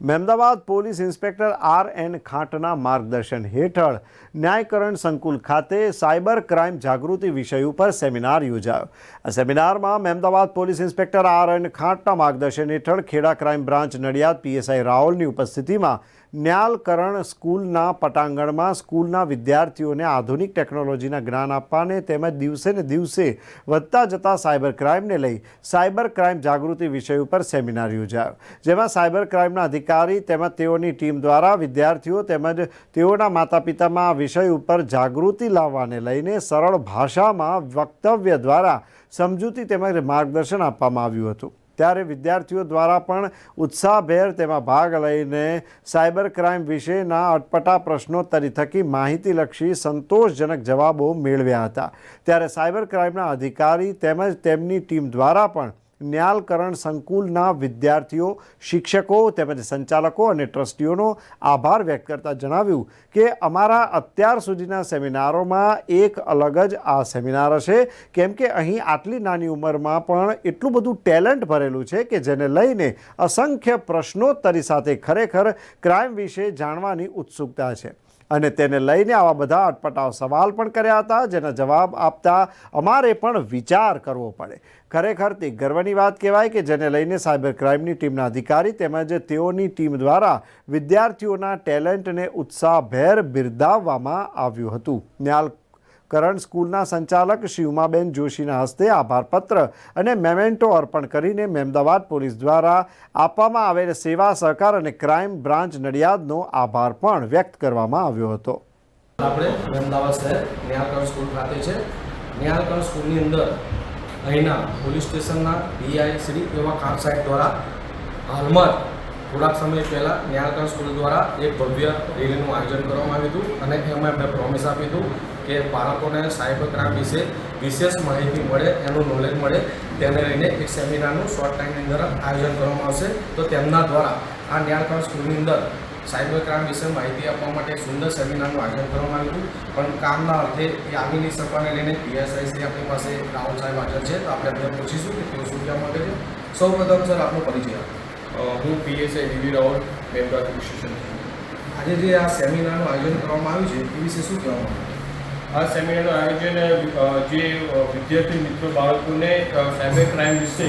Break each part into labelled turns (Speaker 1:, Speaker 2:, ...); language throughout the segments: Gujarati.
Speaker 1: Mahemdavad police inspector R N ખાંટના માર્ગદર્શન હેઠળ ન્યાયકરણ સંકુલ ખાતે સાયબર ક્રાઇમ જાગૃતિ વિષય ઉપર સેમિનાર યોજાયો. આ સેમિનારમાં Mahemdavad police inspector R N ખાંટના માર્ગદર્શન હેઠળ Kheda crime branch Nadiad PSI રાઓલની ઉપસ્થિતિમાં ન્યાલકરણ સ્કૂલના પટાંગણમાં સ્કૂલના વિદ્યાર્થીઓને આધુનિક ટેકનોલોજીના જ્ઞાન આપવાને તેમજ દિવસે ને દિવસે વધતા જતા સાયબર ક્રાઇમને લઈ સાયબર ક્રાઇમ જાગૃતિ વિષય ઉપર સેમિનાર યોજાયો. જેમાં સાયબર ક્રાઇમના અધિકારી તેમજ તેઓની ટીમ દ્વારા વિદ્યાર્થીઓ તેમજ તેઓના માતા પિતામાં આ વિષય ઉપર જાગૃતિ લાવવાને લઈને સરળ ભાષામાં વક્તવ્ય દ્વારા સમજૂતી તેમજ માર્ગદર્શન આપવામાં આવ્યું હતું. ત્યારે વિદ્યાર્થીઓ દ્વારા પણ ઉત્સાહભેર તેમાં ભાગ લઈને સાયબર ક્રાઇમ વિશેના અટપટા પ્રશ્નોત્તરી થકી માહિતીલક્ષી સંતોષજનક જવાબો મેળવ્યા હતા. ત્યારે સાયબર ક્રાઇમના અધિકારી તેમજ તેમની ટીમ દ્વારા પણ ન્યાલકરણ સંકુલના વિદ્યાર્થીઓ, શિક્ષકો તેમજ સંચાલકો અને ટ્રસ્ટીઓનો આભાર વ્યક્ત કરતા જણાવ્યું કે અમારા અત્યાર સુધીના સેમિનારોમાં એક અલગ જ આ સેમિનાર હશે. કેમ કે અહીં આટલી નાની ઉંમરમાં પણ એટલું બધું ટેલેન્ટ ભરેલું છે કે જેને લઈને અસંખ્ય પ્રશ્નોત્તરી સાથે ખરેખર ક્રાઇમ વિશે જાણવાની ઉત્સુકતા છે. અને તેને લઈને આવા બધા અટપટાવ સવાલ પણ કર્યા હતા, જેના જવાબ આપતા અમારે પણ વિચાર કરવો પડે. ખરેખર તે ગર્વની વાત કહેવાય કે જેને લઈને સાયબર ક્રાઇમની ટીમના અધિકારી તેમજ તેઓની ટીમ દ્વારા વિદ્યાર્થીઓના ટેલેન્ટને ઉત્સાહભેર બિરદાવવામાં આવ્યું હતું. ન્યાલ કરણ સ્કૂલના સંચાલક શ્રી ઉમાબેન જોશીના હસ્તે આભારપત્ર અને મેમેન્ટો અર્પણ કરીને મહેમદાવાદ પોલીસ દ્વારા આપવામાં આવેલ સેવા સહકાર અને ક્રાઇમ બ્રાન્ચ નડિયાદનો આભાર પણ વ્યક્ત કરવામાં આવ્યો હતો.
Speaker 2: આપણે અમદાવાદ શહેર ન્યાલકણ સ્કૂલ ખાતે છે. ન્યાલકણ સ્કૂલની અંદર અહીંના પોલીસ સ્ટેશનના ડીઆઈ શ્રી એવા ખાન સાહેબ દ્વારા હાલમાં થોડાક સમય પહેલાં ન્યાલકણ સ્કૂલ દ્વારા એક ભવ્ય રેલીનું આયોજન કરવામાં આવ્યું હતું અને એમાં એમને પ્રોમિસ આપ્યું હતું. કે બાળકોને સાયબર ક્રાઇમ વિશે વિશેષ માહિતી મળે એનું નોલેજ મળે તેને લઈને એક સેમિનારનું શોર્ટ ટાઈમની અંદર આયોજન કરવામાં આવશે. તો તેમના દ્વારા આ ન્યાલકણ સ્કૂલની અંદર સાયબર ક્રાઇમ વિશે માહિતી આપવા માટે એક સુંદર સેમિનારનું આયોજન કરવામાં આવ્યું હતું. પણ કામના અર્થે એ આવી નહીં શકવાને લઈને પીએસઆઈસી આપણી પાસે રાહુલ સાહેબ હાજર છે. તો આપણે એમને પૂછીશું કે તેઓ શું કહેવા માંગે છે. સૌ પ્રથમ સર આપનો પરિચય
Speaker 3: હું પીએસઆઈ ડીવી રાવલ મેમ્બર
Speaker 2: આજે જે આ સેમિનારનું આયોજન કરવામાં આવ્યું છે એ વિશે શું કહેવા માંગે
Speaker 3: આ સેમિનારનું આયોજન જે વિદ્યાર્થી મિત્રો બાળકોને સાયબર ક્રાઇમ વિશે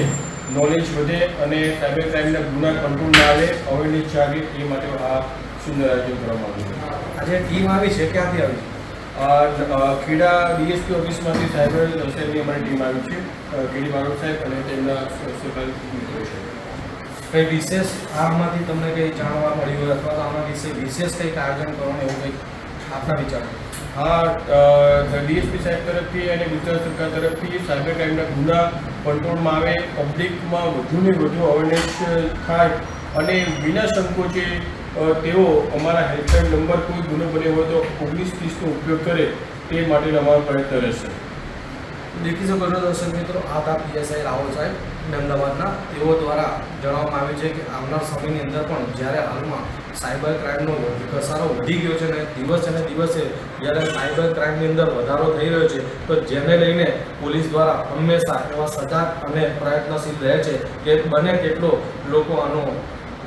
Speaker 3: નોલેજ વધે અને સાયબર ક્રાઇમના ગુના કંટ્રોલમાં આવે અવેરનેસ જાગે એ માટે આ સુંદર આયોજન કરવામાં આવ્યું
Speaker 2: આજે ટીમ આવી છે ક્યાંથી આવી છે?
Speaker 3: ખેડા ડીએસપી ઓફિસમાંથી સાયબર સાહેબની અમારી ટીમ આવી છે. કેડી બારોટ સાહેબ અને તેમના સહકારી મિત્રો છે
Speaker 2: કંઈ વિશેષ આમાંથી તમને કંઈ જાણવા મળ્યું હોય અથવા તો આના વિશે વિશેષ કંઈક આયોજન કરવાનું એવું કંઈક આપના વિચારો
Speaker 3: હા ડીએસપી સાહેબ તરફથી અને ગુજરાત સરકાર તરફથી સાયબર ક્રાઇમના ગુના કંટ્રોલમાં આવે, પબ્લિકમાં વધુને વધુ અવેરનેસ થાય અને વિના સંકોચે તેઓ અમારા હેલ્પલાઇન નંબર કોઈ ગુનો બન્યો હોય તો ઓગણીસ ત્રીસનો ઉપયોગ કરે તે માટેનો અમારો પ્રયત્ન રહેશે.
Speaker 2: દેખી શકો છો દર્શક મિત્રો, આ હતા પીએસઆઈ રાહુલ સાહેબ. અમદાવાદના તેઓ દ્વારા જણાવવામાં આવ્યું છે કે આવનાર સમયની અંદર પણ જ્યારે હાલમાં સાયબર ક્રાઇમનો ઘસારો વધી ગયો છે ને દિવસે ને દિવસે જ્યારે સાયબર ક્રાઇમની અંદર વધારો થઈ રહ્યો છે, તો જેને લઈને પોલીસ દ્વારા હંમેશા એવા સજાગ અને પ્રયત્નશીલ રહે છે કે બને તેટલો લોકો આનો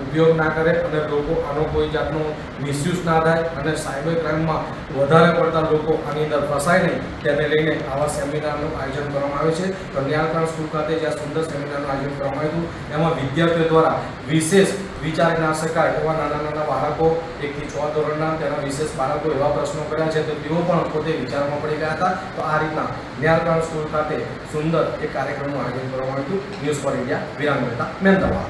Speaker 2: ઉપયોગ ના કરે અને લોકો આનો કોઈ જાતનો મિસયુઝ ના થાય અને સાયબર ક્રાઇમમાં વધારે પડતા લોકો આની અંદર ફસાય નહીં. તેને લઈને આવા સેમિનારનું આયોજન કરવામાં આવે છે. તો ન્યાલકરણ સ્કૂલ ખાતે જ્યાં સુંદર સેમિનારનું આયોજન કરવામાં આવ્યું હતું, એમાં વિદ્યાર્થીઓ દ્વારા વિશેષ વિચારી ના શકાય એવા નાના નાના બાળકો એકથી છ ધોરણના, તેના વિશેષ બાળકો એવા પ્રશ્નો કર્યા છે તો તેઓ પણ પોતે વિચારમાં પડી ગયા હતા. તો આ રીતના જ્ઞાનકાળ સ્કૂલ ખાતે સુંદર એક કાર્યક્રમનું આયોજન કરવામાં આવ્યું હતું. ન્યૂઝ ફોર ઇન્ડિયા, વિરામ મહેતા મહેમદાવાદ